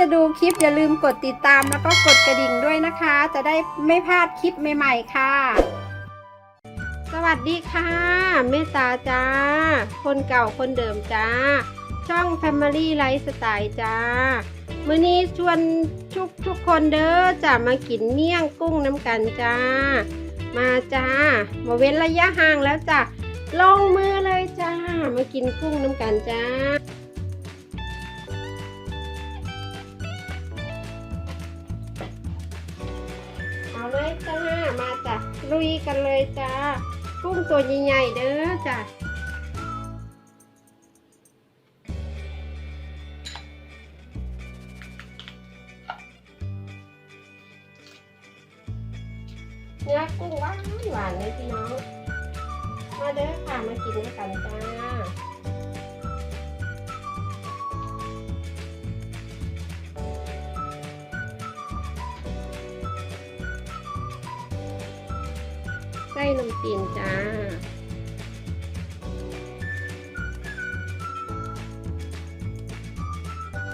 จะดูคลิปอย่าลืมกดติดตามแล้วก็กดกระดิ่งด้วยนะคะ จะได้ไม่พลาดคลิปใหม่ๆค่ะ สวัสดีค่ะเมตตาจ้า คนเก่าคนเดิมจ้า ช่อง Family Lifestyle จ้ามื้อนี้ชวนทุกทุกคนเด้อจะมากินเมี่ยงกุ้งน้ำกันจ้า มาจ้ามาเว้นระยะห่างแล้วจ้ะลงมือเลยจ้า มากินกุ้งน้ำกันจ้า เอาเลยจ้ามาจ้ะลุยกันเลยจ้ากุ้งตัวใหญ่ๆเด้อจ้ะเนื้อกุ้งหวานหวานเลยพี่น้อง มาเด้อค่ะมากินด้วยกันจ้า ไส้นมจีนจ้า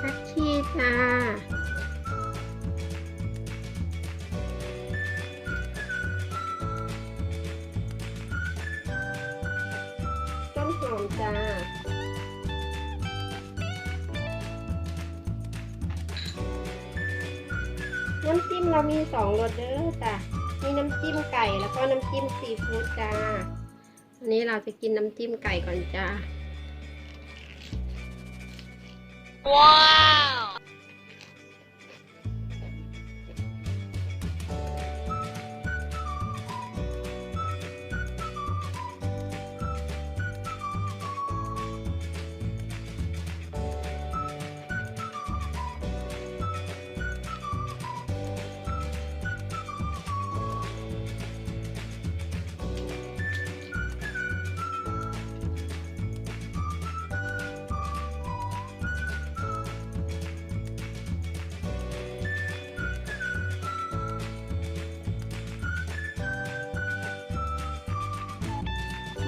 ผักชีจ้า ต้นหอมจ้าน้ำจิ้มเรามีสองรสเด้อจ้ะ มีน้ำจิ้มไก่แล้วก็น้ำจิ้มซีฟู้ดจ้าวันนี้เราจะกินน้ำจิ้มไก่ก่อนจ้า ว้าว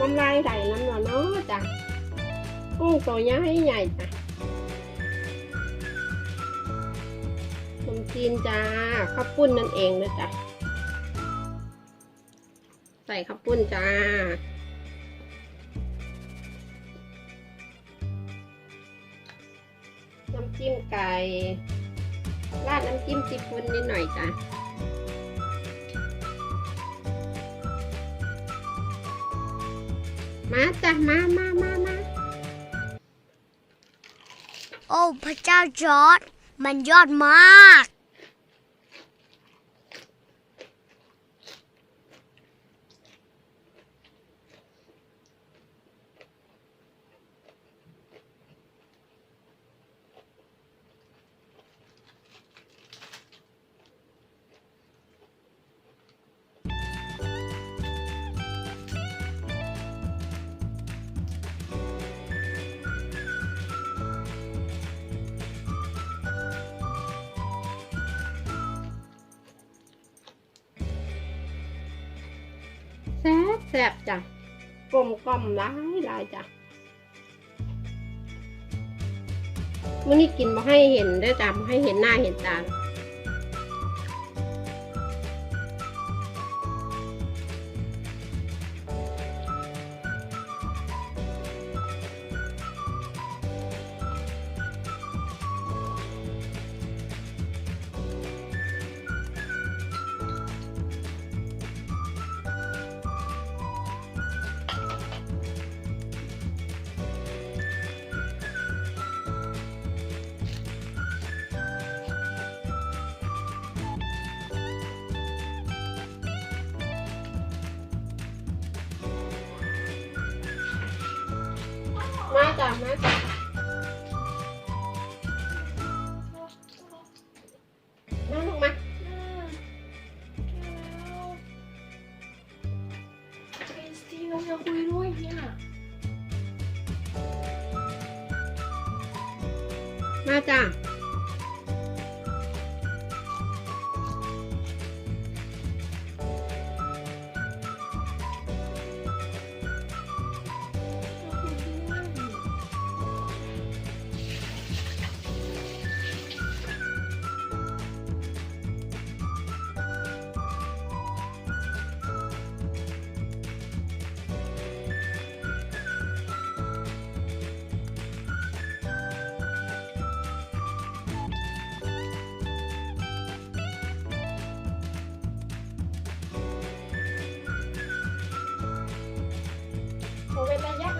น้ำลายไหลน้ำหนอเนาะจ้ะกุ้งตัวใหญ่ใหญ่จ้ะขนมจีนจ้าข้าวปุ้นนั่นเองนะจ้ะใส่ข้าวปุ้นจ้าน้ำจิ้มไก่ราดน้ำจิ้มซีฟู้ดนิดหน่อยจ้ะ มาจ้ะมามามามาโอ้ พระเจ้าจอร์ดมันยอดมาก แซ่บจ้ะกลมกล่อมหลายหลายจ้ะมื่อนี้กินมาให้เห็นได้จ้ะมาให้เห็นหน้าเห็นตา นะ นั่งลงมาเอ็น้องอยากคุยด้วยเนี่ย มาจ้ะ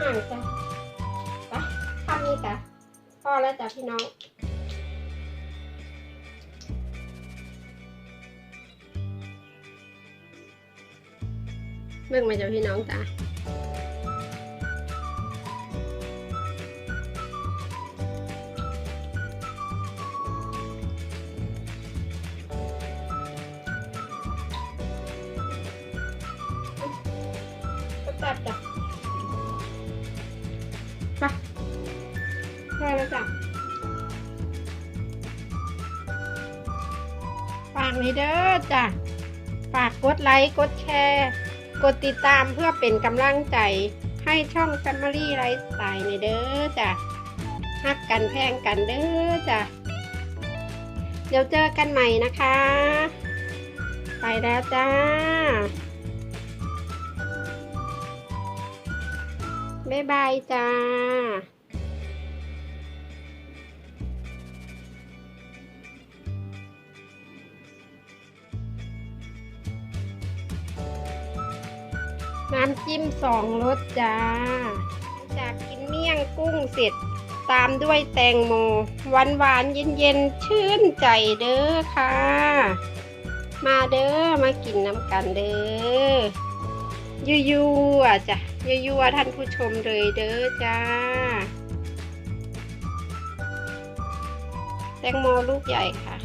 างจ้ะไปทำนี่จ้ะพอแล้วจ้ะพี่น้องเบิ่งมาจ้ะพี่น้องจ้ะก็จัดจ้ะ นี่เด้อจ้ะ ฝากกดไลค์ กดแชร์ กดติดตามเพื่อเป็นกำลังใจ ให้ช่อง Family Lifestyle ในเด้อจ้ะฮักกันแพงกันเด้อจ้ะ เดี๋ยวเจอกันใหม่นะคะ ไปแล้วจ้า บ๊ายบายจ้า น้ำจิ้มสองรสจ้า จากกินเมี่ยงกุ้งเสร็จ ตามด้วยแตงโมหวานหวานเย็นเย็นชื่นใจเด้อค่ะ มาเด้อมากินน้ำกันเด้อยูๆอะจ้ะยูๆท่านผู้ชมเลยเด้อจ้า แตงโมลูกใหญ่ค่ะ